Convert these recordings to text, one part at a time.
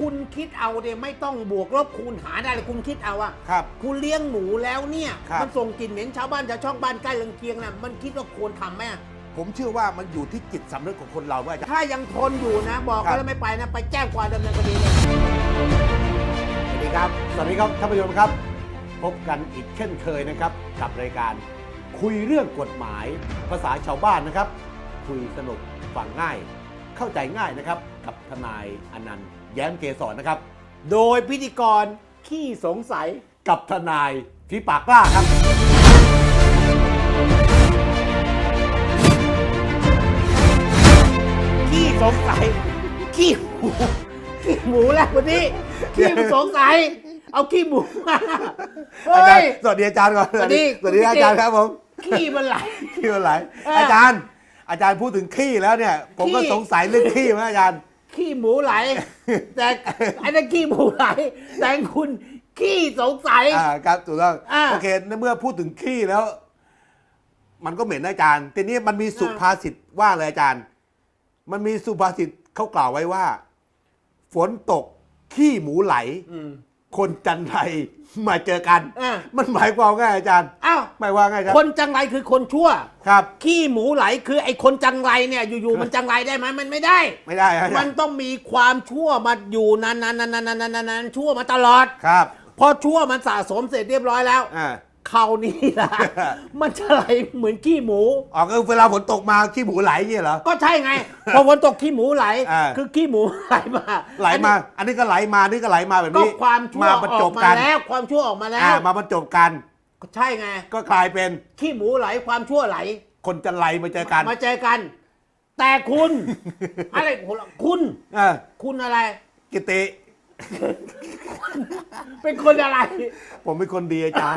คุณคิดเอาเนี่ยไม่ต้องบวกลบคูณหารอะไรคุณคิดเอาอะครับ คุณเลี้ยงหมูแล้วเนี่ย ครับ มันส่งกลิ่นเหม็นชาวบ้านชาวช่องบ้านใกล้เรือนเคียงน่ะมันคิดว่าควรทำไหมอะผมเชื่อว่ามันอยู่ที่จิตสำนึกของคนเราว่าอาจารย์ถ้ายังทนอยู่นะ บอกครับแล้วไม่ไปนะ ไปแจ้งความดำเนินคดีเลยสวัสดีครับ สวัสดีครับท่านผู้ชมครับ พบกันอีกเช่นเคยนะครับ กับรายการคุยเรื่องกฎหมายภาษาชาวบ้านนะครับ คุยสนุกฟังง่าย เข้าใจง่ายนะครับ กับทนายอนันต์ แย้มเกษรนะครับ โดยพิธีกรขี้สงสัยกับทนายฝีปากกล้าครับ ขี้สงสัยขี้หมูขี้หมูแล้ววันนี้ขี้สงสัย เอาขี้หมูมาอาเฮ้จารย ย์สวัสดีอาจารย์ก่อนสวัสดีสวัสดีคุณอาพิเศษจารย์ครับผมขี้มันไหล ขี้มันไหลเออออาจารย์ อาจารย์พูดถึงขี้แล้วเนี่ย ผมก็ขี้ สงสัยเรื่องขี้เหมือนกันอาจารย์ ขี้หมูไหล แต่ไอ้นั่นขี้หมูไหล แต่คุณขี้สงสัย อ่าครับถูกต้องอ่า โอเคในเมื่อพูดถึงขี้แล้ว มันก็เหม็นนะอาจารย์ทีนี้มันมีสุอ่าภาษิตว่าเลยอาจารย์ มันมีสุภาษิตเขากล่าวไว้ว่า ฝนตกขี้หมูไหล อืม คนจันไรมาเจอกัน อ่า มันหมายความว่าไงอาจารย์ อ้าว หมายว่าไงครับคนจังไรคือคนชั่ว ครับ ขี้หมูไหลคือไอ้คนจังไรเนี่ยอยู่ๆมันจังไรได้ไหมมันไม่ได้ ไม่ได้ครับอามัจานรย์ต้องมีความชั่วมาอยู่นานๆๆๆๆๆชั่วมาตลอด ครับพอชั่วมันสะสมเสร็จเรียบร้อยแล้ว อ่า คราวนี้ล่ะ มันจะไหลเหมือนขี้หมูออกก็เวลาฝนตกมาขี้หมูไหลอย่างเงี้ยเหรอ ก็ใช่ไง พอฝนตกขี้หมูไหล อ่า คือขี้หมูไหลมาไหลมา อันนี้ก็ไหลมานี่ก็ไหลมาแบบก็นี้ความชั่วมาบรอรจอบกกัมานแล้วความชั่วออกมาแล้อ่าวมาบรรจบกัน ก็ใช่ไง ก็กลายเป็นขี้หมูไหลความชั่วไหล คนจันไรมาเจอกันมาเจอกัน แต่คุณ อะไรคุณ เออคุณอะไร กิติ เป็นคนอะไร ผมเป็นคนดีอาจารย์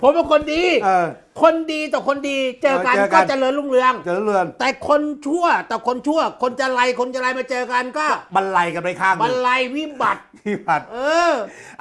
ผมเป็นคนดี เออ คนดีต่อคนดีเจอกันเออเจอกัก็น เจริญรุ่งเรือง เจริญเรือนแต่คนชั่วต่อคนชั่ว คนจะไรคนจะไรมาเจอกันก็บรรลัยกันไปข้างหบรนึ่รงลัยวิบัติที่ผัด เออ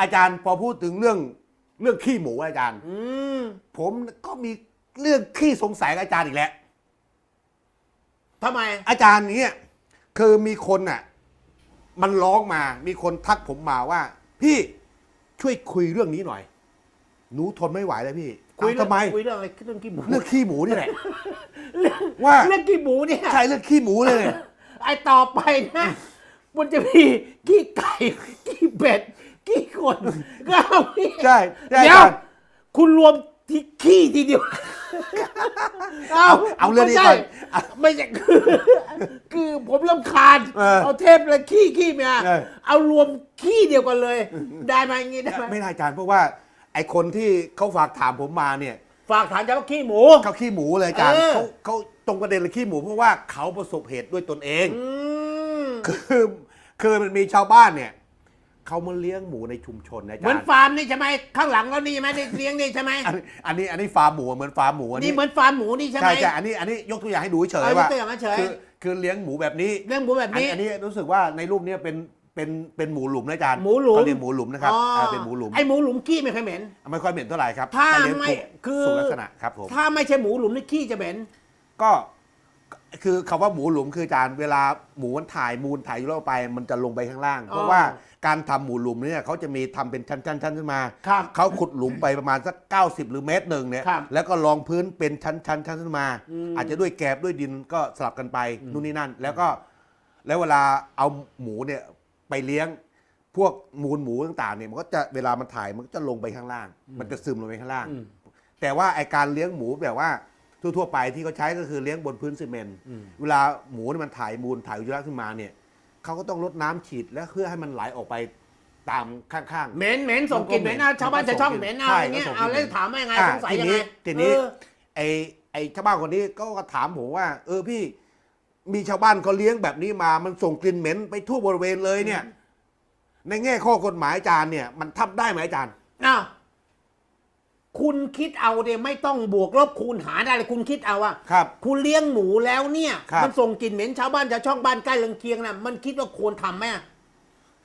อาจารย์พอพูดถึงเรื่องเรื่องขี้หมูอาจารย์ อืมผมก็มีเรื่องขี้สงสัยกับอาจารย์อีกแล้ว ทำไม อาจารย์เนี่ยคือมีคนน่ะ มันร้องมา มีคนทักผมมาว่า พี่ช่วยคุยเรื่องนี้หน่อย หนูทนไม่ไหวแล้วพี่คุยเอ้าเรื่องทำไม คุยเรื่องอะไรเรื่องขี้หมูเรื่องขี้หมูนี่แหละเรื่องว่า เรื่องขี้หมูเนี่ยใช่เรื่องขี้หมูเลยเนี่ยไอต่อไปนะ มันจะมีขี้ไก่ขี้เป็ดขี้คนก็เอานี่ใช่ใช่เดี๋ยวอาจารย์ คุณรวมที่ขี้ทีเดียวเอาเอาเรื่องนี้ก่อนไม่ใช่ไม่ใช่คือคือผมรำคาญเออเอาเทปเลยขี้ขี้เมียเออ เอารวมขี้เดียวกันเลย ได้ไหมอย่างงี้ได้ไหม ไม่ได้อาจารย์เพราะว่า ไอคนที่เขาฝากถามผมมาเนี่ยฝากถามจะว่าขี้หมู เขาขี้หมูเลยอาจารย์เออ เขาเขาตรงประเด็นเลยขี้หมูเพราะว่าเขาประสบเหตุด้วยตนเอง อืมคือคือมันมีชาวบ้านเนี่ยเขามาเลี้ยงหมูในชุมชนนะอาเหมืจาอนรย์ฟาร์มนี่ใช่ไหมข้างหลังเรานี่ใช่ไหมนี่เลี้ยงนี่ใช่ไหมอันอันนี้อันนี้ฟาร์มหมูเหมือนฟาร์มหมูอันนี่นี้เหมือนฟาร์มหมูนี่ใช่ไหม ใช่ใช่อันนี้อันนี้ยกตัวอย่างให้ดูเฉยเอาๆว่ายกตัวอย่างเฉย คือคือเลี้ยงหมูแบบนี้เลี้ยงหมูแบบอันนี้อันนี้รู้สึกว่าในรูปเนี้ยเป็น เป็นเป็นหมูหลุมนะอาจารย์หมูหลุมเขาเรียกหมูหลุมนะครับอ๋ออ่าเป็นหมูหลุมไอหมูหลุมขี้ไม่เคยเหม็น ไม่ค่อยเหม็นเท่าไหร่ครับถ้าเลี้ยงไม่ถูกคือสุขลักษณะครับผมถ้าไม่ใช่หมูหลุมนี่ขี้จะเหม็น ก็คือคำว่าหมูหลุมคืออาจารย์เวลาหมูมันถ่ายมูลถ่ายอยู่แล้วไป มันจะลงไปข้างล่าง เพราะว่าการทำหมูหลุมเนี่ยเขาจะมีทำเป็นชั้นๆชั้นขึ้นมา ครับเขาขุดหลุมไปประมาณสัก 90 หรือเมตรหนึ่งเนี่ยครับแล้วก็รองพื้นเป็นชั้นชั้นชั้นขึ้นมา อืม อาจจะด้วยแกบด้วยดินก็สลับกันไปนู่นนี่นั่น แล้วก็แล้วเวลาเอาหมูเนี่ย ไปเลี้ยง พวกมูลหมูต่างๆเนี่ยมันก็จะเวลามันถ่ายมันก็จะลงไปข้างล่าง มันจะซึมลงไปข้างล่าง อืม แต่ว่าไอการเลี้ยงหมูแบบว่าทั่วๆไปที่เขาใช้ก็คือเลี้ยงบนพื้นซีเมนต์อืมเวลาหมูเนี่ยมันถ่ายมูลถ่ายอุจจาระขึ้นมาเนี่ยเขาก็ต้องลดน้ำฉีดแล้วเพื่อให้มันไหลออกไปตามข้างๆ เหม็นเหม็นส่งกลิ่นเหม็นมันก็เอาชาวบ้านมันก็จะช่องส่งกลิ่นเหม็นเอาใช่อย่างเงี้ยก็ส่งกลิ่นเอาแล้วถามว่ายังไงอ่าสงสัยทียังนี้ไงทีนี้ เออ ไอไอชาวบ้านคนนี้ก็ถามผมว่า เออพี่ มีชาวบ้านเขาเลี้ยงแบบนี้มา มันส่งกลิ่นเหม็นไปทั่วบริเวณเลยเนี่ย ในแง่ข้อกฎหมายอาจารย์เนี่ย มันทำได้ไหมอาจารย์อ้าวคุณคิดเอาเนี่ยไม่ต้องบวกลบคูณหารอะไรคุณคิดเอาอะครับ คุณเลี้ยงหมูแล้วเนี่ย ครับ มันส่งกลิ่นเหม็นชาวบ้านชาวช่องบ้านใกล้เรือนเคียงน่ะมันคิดว่าควรทำไหมอะ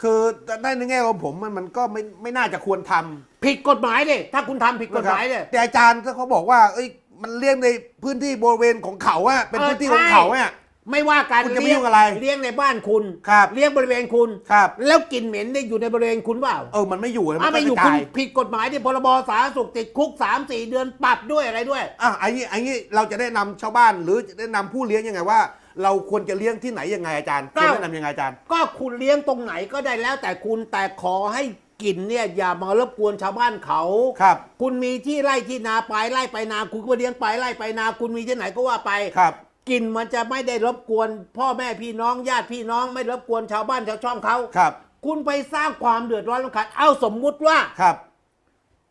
คือได้ในแง่ของผมมันมันก็ไม่ไม่น่าจะควรทำผิดกฎหมายเลยถ้าคุณทำผิดกฎหมายเลยแต่อาจารย์ก็เขาบอกว่า เอ้ยมันเลี้ยงในพื้นที่บริเวณของเขาอะเป็นเออพื้นที่ของใช่เขาอะ ไม่ว่าการคุณจะไม่เลี้ยงยุ่งอะไร เลี้ยงในบ้านคุณ ครับ เลี้ยงบริเวณคุณ ครับ แล้วกลิ่นเหม็นได้อยู่ในบริเวณคุณเปล่าเออ มันไม่อยู่นะอะนไม่อยู่กระคุณจายผิดกฎหมายที่พรบสาธารณสุขติดคุก3ามสี่เดือนปรับด้วยอะไรด้วย อะไอ้นี้ไอ้นี้เราจะแนะนำชาวบ้านหรือจะแนะนำผู้เลี้ยงยังไงว่า เราควรจะเลี้ยงที่ไหนยังไงอาจารย์ก็ควรแนะนำยังไงอาจารย์ ก็คุณเลี้ยงตรงไหนก็ได้แล้วแต่คุณแต่ขอให้กลิ่นเนี่ยอย่ามารบกวนชาวบ้านเขาครับ คุณมีที่ไร่ที่นาปลายไร่ไปนา คุณก็เลี้ยงปลายไร่ไปนา คุณมีที่ไหนก็ว่าไปครับ กลิ่นมันจะไม่ได้รบกวน พ่อแม่พี่น้องญาติพี่น้องไม่รบกวนชาวบ้านชาวช่องเขาครับ คุณไปสร้างความเดือดร้อนรำคาญเอาสมมุติว่าครับ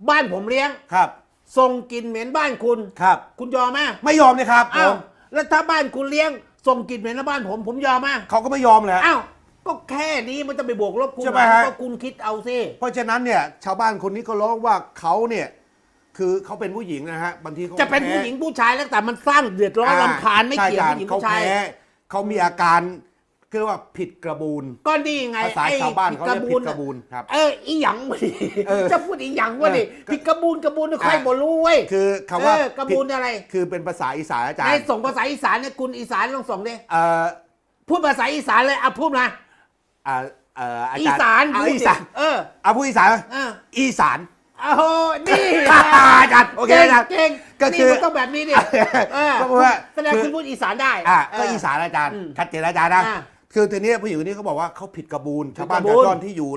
บ้านผมเลี้ยงครับส่งกลิ่นเหม็นบ้านคุณครับ คุณยอมไหมไม่ยอมเลยครับผอ้าวมแล้วถ้าบ้านคุณเลี้ยงส่งกลิ่นเหม็นในบ้านผมผมยอมไหมเขาก็ไม่ยอมเลยฮะอ้าวก็แค่นี้มันจะไปบวกลบคุณใช่ไหมฮะ ก็คุณคิดเอาสิ เพราะฉะนั้นเนี่ยชาวบ้านคนนี้ก็ร้องว่าเขาเนี่ย คือเขาเป็นผู้หญิงนะฮะบางทีเขาจะเป็นแพ้ผู้หญิงผู้ชายแล้วแต่มันสร้างเดือดร้อนรำคาญไม่เกี่ยวใช่ผู้หญิงเขาผู้ชายแพ้เขามีอาการคือว่าผิดกระบูนก็นี่ไงภาษาไอ้ชาวบ้านเขาเรียกผิดน่กระบูนครับเอออีหยังวะนี่เออจะพูดอีหยังวะนี่เออผิดกระบูนกระบูนใครอะบ่รู้เว้ยคือคำว่าเออกระบูนผิดอะไร คือเป็นภาษาอีสานอาจารในย์ส่งภาษาอีสานเนี่ยคุณอีสานลองส่งดิเอ่อพูดภาษาอีสานเลยอะพูดมาอ่าเอ่ออาอีจารย์สานอะพูดดิอีสานเออเอาพูดอีสานไหมเอออีสาน โอ้โหนี่อาจารย์โอเคอาจารย์เก่งก็นี่คือมันต้องแบบนี้ดิเออก็เพราะว่าแสดงคือ คุณพูดอีสานได้อะเก็อีสานอาจารย์อืมชัดเจนอาจารย์นะอะคือทีนี้ผู้หญิงคนนี้เขาบอกว่าเขาผิดกระบูนชาวบ้านผิดกระบูชาวนช่อนที่อยู่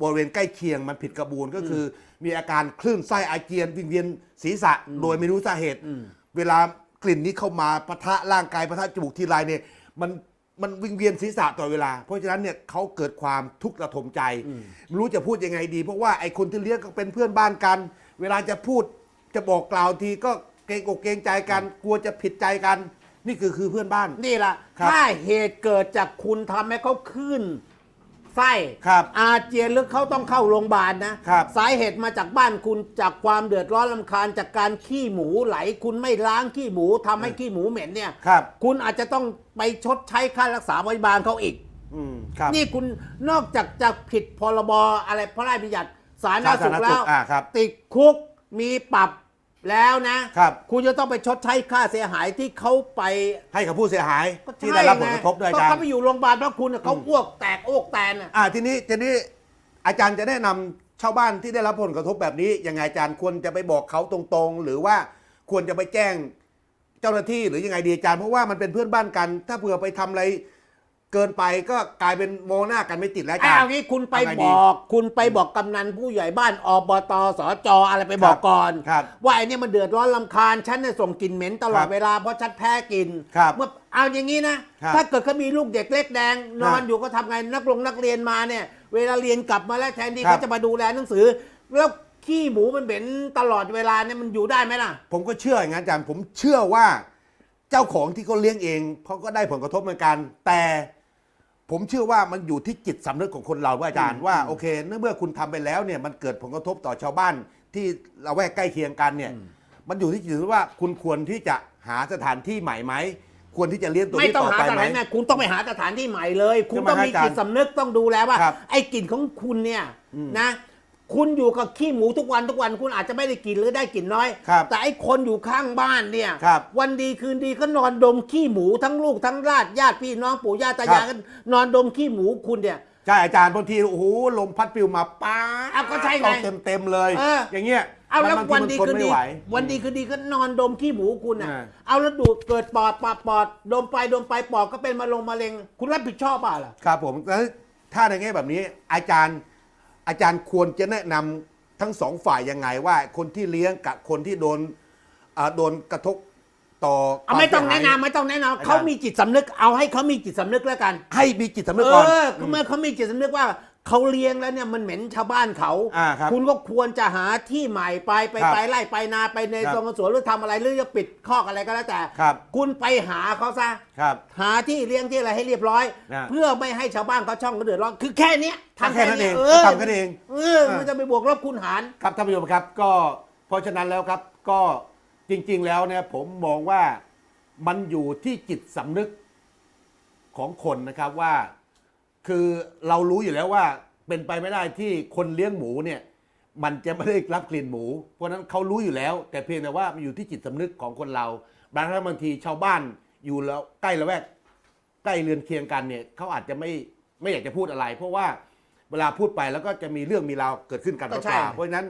บริเวณใกล้เคียงมันผิดกระบูนก็คือมีอาการคลื่นไส้อาเจียนวิงเวียนศีรษะโดยไม่รู้สาเหตุอืมเวลากลิ่นนี้เข้ามาปะทะร่างกายปะทะจมูกทีไรเนี่ยมัน มันวิงเวียนศีรษะตลอดเวลา เพราะฉะนั้นเนี่ยเขาเกิดความทุกข์ระทมใจ ไม่รู้จะพูดยังไงดี เพราะว่าไอ้คนที่เลี้ยงก็เป็นเพื่อนบ้านกัน เวลาจะพูดจะบอกกล่าวทีก็เกรงอกเกรงใจกัน กลัวจะผิดใจกัน นี่คือคือเพื่อนบ้าน นี่ล่ะครับ ถ้าเหตุเกิดจากคุณทำให้เขาขึ้น ไส้ครับอาเจียนหรือเขาต้องเข้าโรงพยาบาลนะครับสาเหตุมาจากบ้านคุณจากความเดือดร้อนลำคาญจากการขี้หมูไหล คุณไม่ล้างขี้หมูทำให้ขี้หมูเหม็นเนี่ยครับ คุณอาจจะต้องไปชดใช้ค่ารักษาพยาบาลเขาอีก อืมครับ นี่คุณนอกจากจะผิดพรบอะไรพระราชบัญญัติสาธารณสุขแล้ว อ่าครับติดคุกมีปรับ แล้วนะครับ คุณจะต้องไปชดใช้ค่าเสียหายที่เขาไปให้กับผู้เสียหายก็ใช่ที่ได้รับผลกระทบด้วยอาจารก็ย์ไปอยู่โรงพยาบาลเพราะคุณน่ะเขาอ้วกแตกอ้วกแตนน่ะ อ่าทีนี้ทีนี้อาจารย์จะแนะนำชาวบ้านที่ได้รับผลกระทบแบบนี้ยังไงอาจารย์ควรจะไปบอกเขาตรงๆ หรือว่าควรจะไปแจ้งเจ้าหน้าที่หรือยังไงดีอาจารย์เพราะว่ามันเป็นเพื่อนบ้านกัน ถ้าเผื่อไปทำอะไร เกินไปก็กลายเป็นมองหน้ากันไม่ติดแล้วอาจารอ้าวย์งี้คุณไปทำไงบดีอก คุณไปบอกกำนันผู้ใหญ่บ้านอบตสจอะไรไปบอกก่อน ครับว่าไอ้เนี่ยมันเดือดร้อนลำคาญฉันเนี่ยส่งกลิ่นเหม็นตลอคดรับเวลาเพราะฉันแพ้กลิ่นครับเมื่อเอาอย่างนี้นะ ครับถ้าเกิดเขามีลูกเด็กเล็กแดง นอนครับอยู่ก็ทำไงนักลงนักเรียนมาเนี่ย เวลาเรียนกลับมาแล้วแทนที่ครับ เขาจะมาดูแลหนังสือ แล้วขี้หมูมันเหม็นตลอดเวลาเนี่ยมันอยู่ได้ไหมล่ะ ผมก็เชื่ออย่างนั้นอาจารย์ผมเชื่อว่า เจ้าของที่เขาเลี้ยงเองเขาก็ได้ผลกระทบเหมือนกัน แต่ ผมเชื่อว่ามันอยู่ที่จิตสำนึกของคนเราว่าอาจารย์ว่าโอเคเมื่อคุณทำไปแล้วเนี่ยมันเกิดผลกระทบต่อชาวบ้านที่เราแวกใกล้เคียงกันเนี่ย มันอยู่ที่จิตสำนึกว่าคุณควรที่จะหาสถานที่ใหม่ไหมควรที่จะเลี้ยงตัวไม่นี้ต้องต่อหาไปสไหมถานที่คุณต้องไปหาสถานที่ใหม่เลย คุณใช่ไหมต้องมีอาจารย์จิตสำนึกต้องดูแลว่าครับไอ้กลิ่นของคุณเนี่ยนะ คุณอยู่กับขี้หมูทุกวันทุกวันคุณอาจจะไม่ได้กินหรือได้กลิ่นน้อย ครับแต่ไอ้คนอยู่ข้างบ้านเนี่ย ครับวันดีคืนดีก็นอนดมขี้หมูทั้งลูกทั้งญาติญาติพี่น้องปู่ย่าตายายครัก็บนอนดมขี้หมูคุณเนี่ย ใช่อาจารย์บางทีโอ้โหลมพัดปลิวมาป้าอ้าวก็ใช่ไงเต็มเต็มๆเลย เอออย่างเงี้ยเอาแล้วบงทีวันมัดีทคืนไม่ดีไหววันดีคืนดีก็นอนดมขี้หมูคุณอะอ่า เอาแล้วดูดเกิดปอดปอดปอดดมไปดมไปปอดก็เป็นมะลงมะเร็ง คุณรับผิดชอบเปล่าล่ะ ครับผมแล้วถ้าในแง่แบบนี้อาจารย์ อาจารย์ควรจะแนะนำทั้งสองฝ่ายยังไงว่า คนที่เลี้ยงกับคนที่โดนอ่าโดนกระทบต่อเอาไม่ต้องควาแนะเสียหายนำไม่ต้องแนะนำอาจารย์เขามีจิตสำนึกเอาให้เขามีจิตสำนึกแล้วกัน ให้มีจิตสำนึกเอก่อนอเมื่อเขามีจิตสำนึกว่า เขาเลี้ยงแล้วเนี่ยมันเหม็นชาวบ้านเขาอ่าครับคุณก็ควรจะหาที่ใหม่ไปไปครับไปไล่ไปนาไปในครับตรงสวนหรือทำอะไรหรือจะปิดคอกอะไรก็แล้วแต่ ครับคุณไปหาเขาซะ ครับ หาที่เลี้ยงที่อะไรให้เรียบร้อย นะเพื่อไม่ให้ชาวบ้านเขาช่องเขาเดือดร้อนคือแค่เนี้ยทำแค่นั้นเองเออทำแค่นั้นเองเออ มันจะไปบวกลบคูณหาร ครับท่านผู้ชมครับก็เพราะฉะนั้นแล้วครับก็จริง ๆ แล้วเนี่ยผมมองว่ามันอยู่ที่จิตสำนึกของคนนะครับว่า คือเรารู้อยู่แล้วว่าเป็นไปไม่ได้ที่คนเลี้ยงหมูเนี่ย มันจะไม่ได้รับกลิ่นหมู เพราะฉะนั้นเขารู้อยู่แล้ว แต่เพียงแต่ว่ามันอยู่ที่จิตสำนึกของคนเรา บางครั้งบางทีชาวบ้านอยู่แล้วใกล้ละแวกใกล้เรือนเคียงกันเนี่ยเขาอาจจะไม่ไม่อยากจะพูดอะไร เพราะว่าเวลาพูดไปแล้วก็จะมีเรื่องมีราวเกิดขึ้นกันก็เปใช่ล่าๆเพราะฉะนั้น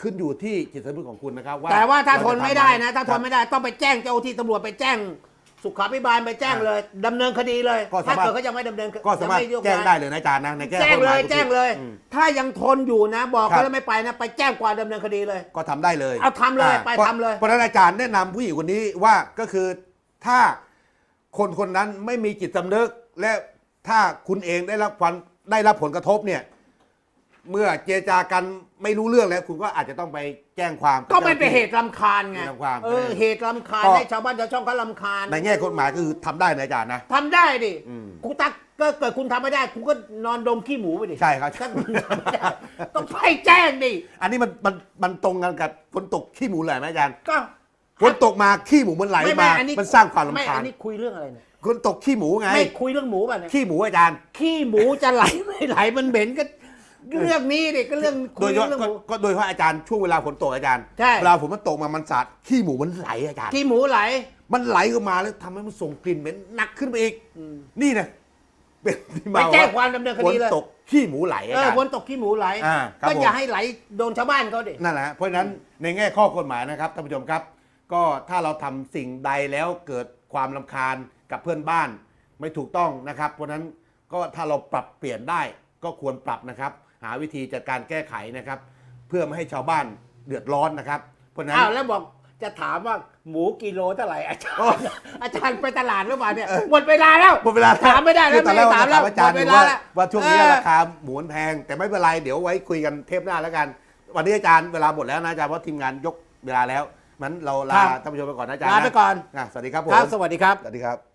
ขึ้นอยู่ที่จิตสำนึกของคุณนะครับว่าแต่ว่าถ้าเรทนจไม่ได้หนะ ถ้าทนไม่ได้ต้องไปแจ้งเจ้าที่ตำรวจไปแจ้ง สุขาภิบาลไปแจ้งเลยดำเนินคดีเลยก็ถ้าสามารถ เกิดเขายังไม่ดำเนินก็สามารถยังไยกแจ้งย้ายได้เลยนะอาจารย์นะในแก้แจ้งกฎหเลมายแจ้งเลย อืมถ้ายังทนอยู่นะ บอกครับเขาแล้วไม่ไปนะไปแจ้งความดำเนินคดีเลย ก็ทำได้เลยเอาทำเลยอ่ไปพราะทำเลย เพราะฉะนั้นอาจารย์แนะนำผู้หญิงคนนี้ว่าก็คือถ้าคนคนนั้นไม่มีจิตสำนึก และถ้าคุณเองได้รับความได้รับผลกระทบเนี่ย เมื่อเจรจากันไม่รู้เรื่องแล้วคุณก็อาจจะต้องไปแจ้งความบก็เป็นไปจ้าหาที่ เหตุลำคาญไงเหตุรำคาญเออเออเหตุลำคาญก็ ให้ชาวบ้านชาวช่องเขาลำคาญในแง่กฎหมายก็คือทำได้นะอาจารย์นะ ทำได้ดิอืม กูตักก็เกิดคุณทำไม่ได้คุณก็นอนดมขี้หมูไปดิใช่ครับถ้าคุณทำไม่ได้ต้องไปแจ้งดิอันนี้มันมันมันตรงกันกับฝนตกขี้หมูไหลไหมอาจารย์ก็ฝนตกมาขี้หมูมันไหลไม่มาไม่อันนี้มันสร้างความไม่รำคาอัญนนี้คุยเรื่องอะไรเนี่ยฝนตกขี้หมูไง ไม่คุยเรื่องหมูป่ะเนี่ยขี้หมูอาจารย์ ขี้หมูจะไหลไม่ไหลมันเหม็นก็ เรื่องนี้ดิก็เรื่องโดคุยยเฉพาะเรื่องก็หมู ก็โดยเฉพาะอาจารย์ช่วงเวลาฝนตกอาจารย์ใช่ เวลาฝนมันตกมามันสาดขี้หมูมันไหลอาจารย์ ขี้หมูไหล มันไหลเข้ามาแล้วทำให้มันส่งกลิ่นเหม็นหนักขึ้นไปอีกนี่นะเป็นที่ไปมาแจ้งความดำเนินคดีเลย ฝนตกขี้หมูไหลอาเออจารย์ ฝนตกขี้หมูไหล อ่าครับก็อย่าผม ให้ไหลโดนชาวบ้านเขาดิ นั่นแหละฮะเพราะฉะนั้นในแง่ข้อกฎหมายนะครับท่านผู้ชมครับ ก็ถ้าเราทำสิ่งใดแล้วเกิดความลำคาญกับเพื่อนบ้านไม่ถูกต้องนะครับ เพราะฉะนั้นก็ถ้าเราปรับเปลี่ยนได้ก็ควรปรับนะครับ หาวิธีจัดการแก้ไขนะครับ เพื่อไม่ให้ชาวบ้านเดือดร้อนนะครับ เพราะฉะนั้น อ้าวแล้วบอกจะถามว่าหมูกิโลเท่าไหร่อาจารโอ้ย์อาจารย์ไปตลาดหรือเปล่าเนี่ยหมดเวลาแล้วหมดเวลาถามไม่ได้แล้วคือตอนแรกไม่ได้ว่าถามแล้วอาจารย์หมดดูเวลาว่าแล้วว่าช่วงนี้เออราคาหมูมันแพง แต่ไม่เป็นไรเดี๋ยวไว้คุยกันเทปหน้าแล้วกัน วันนี้อาจารย์เวลาหมดแล้วนะอาจารย์เพราะทีมงานยกเวลาแล้วมันเราลาครับท่านผู้ชมไปก่อนนะอาจารย์ลาไปก่อนะสวัสดีครับผมครับสวัสดีครับ สวัสดีครับ